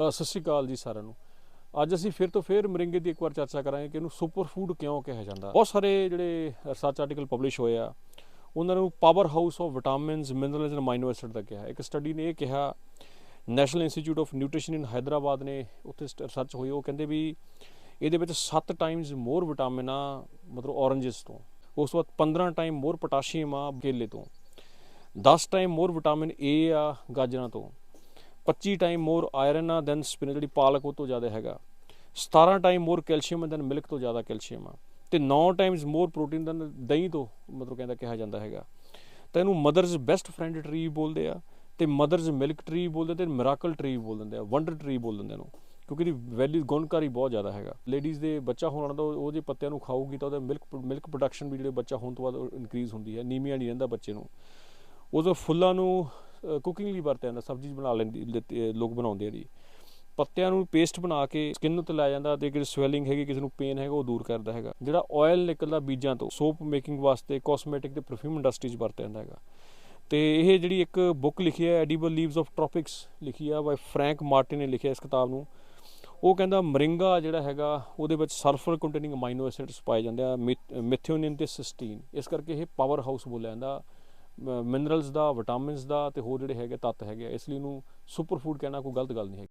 ਸਤਿ ਸ਼੍ਰੀ ਅਕਾਲ ਜੀ ਸਾਰਿਆਂ ਨੂੰ। ਅੱਜ ਅਸੀਂ ਫਿਰ ਤੋਂ ਫਿਰ ਮਰਿੰਗੇ ਦੀ ਇੱਕ ਵਾਰ ਚਰਚਾ ਕਰਾਂਗੇ ਕਿ ਇਹਨੂੰ ਸੁਪਰ ਫੂਡ ਕਿਉਂ ਕਿਹਾ ਜਾਂਦਾ। ਬਹੁਤ ਸਾਰੇ ਜਿਹੜੇ ਰਿਸਰਚ ਆਰਟੀਕਲ ਪਬਲਿਸ਼ ਹੋਏ ਆ, ਉਹਨਾਂ ਨੂੰ powerhouse of vitamins minerals and amino acid ਦਾ ਕਿਹਾ। ਇੱਕ ਸਟੱਡੀ ਨੇ ਇਹ ਕਿਹਾ national institute of nutrition in Hyderabad ਨੇ ਉੱਥੇ ਰਿਸਰਚ ਹੋਈ, ਉਹ ਕਹਿੰਦੇ ਵੀ ਇਹਦੇ ਵਿੱਚ 7 ਟਾਈਮਸ ਮੋਰ ਵਿਟਾਮਿਨ ਆ ਮਤਲਬ ਔਰੰਜਸ ਤੋਂ। ਉਸ ਤੋਂ ਬਾਅਦ 15 ਟਾਈਮ ਮੋਰ ਪੋਟਾਸ਼ੀਅਮ ਆ, ਕੇਲੇ ਤੋਂ। 10 ਟਾਈਮ ਮੋਰ ਵਿਟਾਮਿਨ ਏ ਆ, ਗਾਜਰਾਂ ਤੋਂ। 25 ਟਾਈਮ ਮੋਰ ਆਇਰਨ ਆ ਦੈਨ ਸਪਿਨਚ ਜਿਹੜੀ ਪਾਲਕ ਉਹ ਤੋਂ ਜ਼ਿਆਦਾ ਹੈਗਾ। 17 time more calcium than milk ਤੋਂ ਜ਼ਿਆਦਾ ਕੈਲਸ਼ੀਅਮ ਆ। ਤੇ 9 ਟਾਈਮਸ ਮੋਰ ਪ੍ਰੋਟੀਨ ਦੈਨ ਦਹੀਂ ਤੋਂ ਮਤਲਬ ਕਹਿੰਦਾ ਕਿਹਾ ਜਾਂਦਾ ਹੈਗਾ। ਤਾਂ ਇਹਨੂੰ ਮਦਰਸ ਬੈਸਟ ਫਰੈਂਡ ਟਰੀ ਬੋਲਦੇ ਆ ਤੇ ਮਦਰਸ ਮਿਲਕ ਟਰੀ ਬੋਲਦੇ ਤੇ ਮਿਰਾਕਲ ਟਰੀ ਬੋਲ ਦਿੰਦੇ ਆ ਵੰਡਰ ਟਰੀ ਬੋਲ ਦਿੰਦੇ ਇਹਨੂੰ। ਕਿਉਂਕਿ ਇਹਦੀ ਵੈਲਿਊ ਗੁਣਕਾਰੀ ਬਹੁਤ ਜ਼ਿਆਦਾ ਹੈਗਾ। ਲੇਡੀਜ਼ ਦੇ ਬੱਚਾ ਹੋਣ ਦਾ ਉਹ ਜੇ ਪੱਤਿਆਂ ਨੂੰ ਖਾਊਗੀ ਤਾਂ ਉਹਦਾ ਮਿਲਕ ਮਿਲਕ ਪ੍ਰੋਡਕਸ਼ਨ ਵੀ ਜਿਹੜੇ ਬੱਚਾ ਹੋਣ ਤੋਂ ਬਾਅਦ ਇਨਕਰੀਜ਼ ਹੁੰਦੀ ਹੈ ਨੀਮੀਆ ਨਹੀਂ ਰਹਿੰਦਾ ਬੱਚੇ ਨੂੰ। ਉਦੋਂ ਫੁੱਲਾਂ ਨੂੰ ਕੁਕਿੰਗ ਲਈ ਵਰਤਿਆ ਜਾਂਦਾ, ਸਬਜ਼ੀ ਬਣਾ ਲੈਂਦੀ ਲੈਂਦੇ- ਲੋਕ ਬਣਾਉਂਦੇ ਆ ਜੀ। ਪੱਤਿਆਂ ਨੂੰ ਪੇਸਟ ਬਣਾ ਕੇ ਸਕਿਨ ਉੱਤੇ ਲਾਇਆ ਜਾਂਦਾ ਤੇ ਕਿਸੇ ਸਵੈਲਿੰਗ ਹੈਗੀ, ਕਿਸੇ ਨੂੰ ਪੇਨ ਹੈਗਾ, ਉਹ ਦੂਰ ਕਰਦਾ ਹੈਗਾ। ਜਿਹੜਾ ਆਇਲ ਨਿਕਲਦਾ ਬੀਜਾਂ ਤੋਂ ਸੋਪ ਮੇਕਿੰਗ ਵਾਸਤੇ ਕਾਸਮੈਟਿਕ ਤੇ ਪਰਫਿਊਮ ਇੰਡਸਟਰੀ 'ਚ ਵਰਤਿਆ ਜਾਂਦਾ ਹੈਗਾ। ਤੇ ਇਹ ਜਿਹੜੀ ਇੱਕ ਬੁੱਕ ਲਿਖੀ ਹੈ ਐਡੀਬਲ ਲੀਵਸ ਆਫ ਟ੍ਰੋਪਿਕਸ ਲਿਖੀ ਆ ਬਾਈ ਫਰੈਂਕ ਮਾਰਟਿਨ ਨੇ ਲਿਖਿਆ ਇਸ ਕਿਤਾਬ ਨੂੰ। ਉਹ ਕਹਿੰਦਾ ਮਰਿੰਗਾ ਜਿਹੜਾ ਹੈਗਾ, ਉਹਦੇ ਵਿੱਚ ਸਲਫਰ ਕੰਟੇਨਿੰਗ ਅਮਾਈਨੋ ਐਸਿਡਸ ਪਾਏ ਜਾਂਦੇ ਆ ਮਿਥਿਓਨਿਨ ਤੇ ਸਿਸਟੀਨ ਇਸ ਕਰਕੇ ਇਹ ਪਾਵਰ ਹਾਊਸ ਬੋਲਿਆ ਜਾਂਦਾ। ਮਿਨਰਲਸ ਦਾ ਵਿਟਾਮਿਨਸ ਦਾ ਤੇ ਹੋਰ ਜਿਹੜੇ ਹੈਗੇ ਤੱਤ ਹੈਗੇ ਆ। ਇਸ ਲਈ ਇਹਨੂੰ ਸੁਪਰ ਫੂਡ ਕਹਿਣਾ ਕੋਈ ਗਲਤ ਗੱਲ ਨਹੀਂ ਹੈ